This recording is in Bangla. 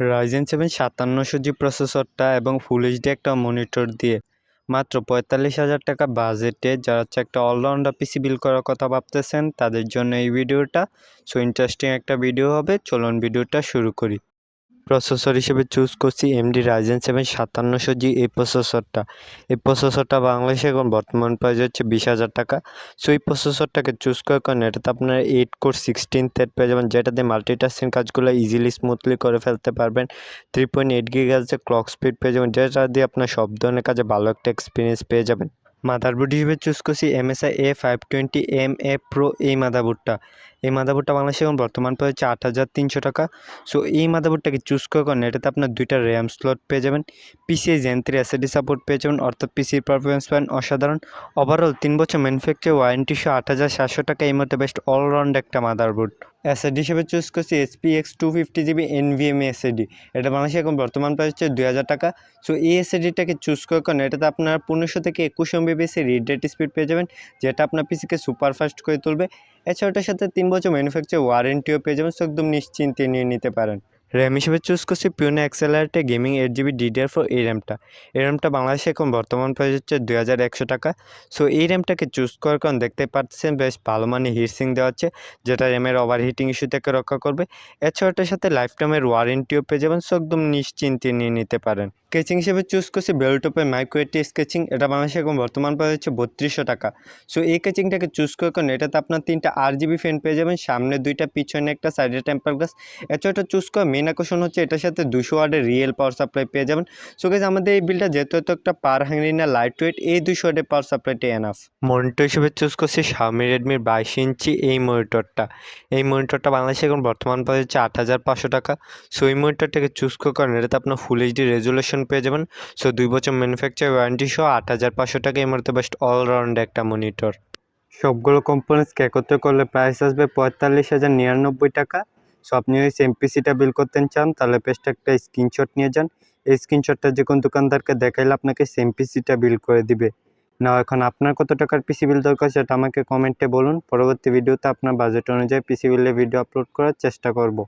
রাইজেন সেভেন সাতান্নশো জি প্রসেসরটা এবং ফুল এইচডি একটা মনিটর দিয়ে। মাত্র পঁয়তাল্লিশ হাজার টাকা বাজেটে যারা হচ্ছে একটা অলরাউন্ডার পিসি বিল করার কথা ভাবতেছেন, তাদের জন্য এই ভিডিওটা সো ইন্টারেস্টিং একটা ভিডিও হবে। চলুন ভিডিওটা শুরু করি। প্রসেসর হিসেবে চুজ করছি এমডি রাইজেন সেভেন সাতান্নশো জি এই প্রসেসরটা। এই প্রসেসরটা বাংলাদেশে এখন বর্তমান প্রাইস হচ্ছে বিশ হাজার টাকা। সো এই প্রসেসরটাকে চুজ করার কারণে এটাতে আপনারা এইট কোর সিক্সটিন থেট পেয়ে যাবেন, যেটাতে মাল্টিটাস্কিং কাজগুলো ইজিলি স্মুথলি করে ফেলতে পারবেন। থ্রি পয়েন্ট এইট গিগাজের ক্লক স্পিড পেয়ে যাবেন, যেটা দিয়ে আপনার সব ধরনের কাজে ভালো একটা এক্সপিরিয়েন্স পেয়ে যাবেন। মাদারবোর্ড হিসেবে চুজ করছি MSI A five twenty M A pro এই মাদারবোর্ডটা। এই মাদারবোর্ডটা বাংলাদেশে এখন বর্তমান প্রায় হচ্ছে আট হাজার তিনশো টাকা। সো এই মাদারবোর্ডটাকে চুজ করার কারণে এটাতে আপনার দুইটা র্যাম স্লট পেয়ে যাবেন। PCI gen three SSD support পেয়ে যাবেন, অর্থাৎ পিসির পারফরমেন্স পান অসাধারণ। ওভারঅল তিন বছর ম্যানুফ্যাকচার ওয়ারেন্টি সহ আট হাজার সাতশো টাকা এই মধ্যে বেস্ট অলরাউন্ড একটা মাদারবোর্ড। এসএডি হিসেবে চুজ করছি SP X two fifty GB NVMe SSD এটা বাংলাদেশে এখন বর্তমান প্রাইস হচ্ছে দুই হাজার টাকা। সো এই এসএডিটাকে চুজ করে কারণ এটাতে আপনারা পনেরোশো থেকে একুশ এমবিবিএসের রিড রেট স্পিড পেয়ে যাবেন, যেটা আপনার পিসিকে সুপারফাস্ট করে তুলবে। এছাড়া ওটার সাথে তিন বছর ম্যানুফ্যাকচার ওয়ারেন্টিও পেয়ে যাবেন একদম নিশ্চিন্তে নিয়ে নিতে পারেন। র্যাম হিসেবে চুজ করছি PNY XLR8 gaming eight GB DDR four এই র্যামটা এই র্যামটা বাংলাদেশে এখন বর্তমান প্রাইস হচ্ছে দুই হাজার একশো টাকা। সো এই র্যামটাকে চুজ করার কারণ দেখতে পাচ্ছেন, বেশ ভালো মানে হিটসিং দেওয়া হচ্ছে যেটা র্যামের ওভার হিটিং ইস্যু থেকে রক্ষা করবে। এছাড়া ওটার সাথে লাইফ টাইমের ওয়ারেন্টিও পেয়ে যাবেন সো একদম নিশ্চিন্তে নিয়ে নিতে পারেন। স্কেচিং হিসেবে চুজ করছি বেলটপের মাইক্রোয়েটি স্কেচিং এটা বাংলাদেশে এখন বর্তমান প্রাইস হচ্ছে বত্রিশশো টাকা। সো এই স্কেচিংটাকে চুজ করে কারণ এটাতে আপনার তিনটা আর জিবি ফ্যান পেয়ে যাবেন, সামনে দুইটা, পিছনে একটা সাইডে টেম্পার গ্লাস এছাড়া এটা চুজ করে মেন আকর্ষণ হচ্ছে এটার সাথে দুশো ওয়ার্ডের রিয়েল পাওয়ার সাপ্লাই পেয়ে যাবেন। সো গেছে আমাদের এই বিলটা যেহেতু এত একটা পার হাঙ্গি না লাইট ওয়েট এই দুশো ওয়ার্ডের পাওয়ার সাপ্লাইটা এনাফ মনিটর হিসেবে চুজ করছি শাওমি রেডমির বাইশ ইঞ্চি এই মনিটরটা এই মনিটরটা বাংলাদেশে এখন বর্তমান প্রাইস হচ্ছে আট হাজার পাঁচশো টাকা। সো এই মনিটরটাকে চুজ করে কারণ এটাতে আপনার ফুল এইচডি রেজুলেশন পেয়ে যাবেন। সো দুই বছর ম্যানুফ্যাকচার ওয়ারেন্টি সহ আট হাজার পাঁচশো টাকা এই মুহূর্তে বেস্ট অলরাউন্ড একটা মনিটর সবগুলো কম্পোনেন্টসকে একত্র করলে প্রাইস আসবে পঁয়তাল্লিশ হাজার নিরানব্বই টাকা। সো আপনি যদি এমপিসিটা বিল করতে চান, তাহলে পেস্ট একটা স্ক্রিনশট নিয়ে যান। এই স্ক্রিনশটটা যে কোন দোকানদারকে দেখাইলে আপনাকে এমপিসিটা বিল করে দিবে। না এখন আপনার কত টাকার পিসি বিল দরকার সেটা আমাকে কমেন্টে বলুন। পরবর্তী ভিডিওতে আপনার বাজেট অনুযায়ী পিসি বিলের ভিডিও আপলোড করার চেষ্টা করব।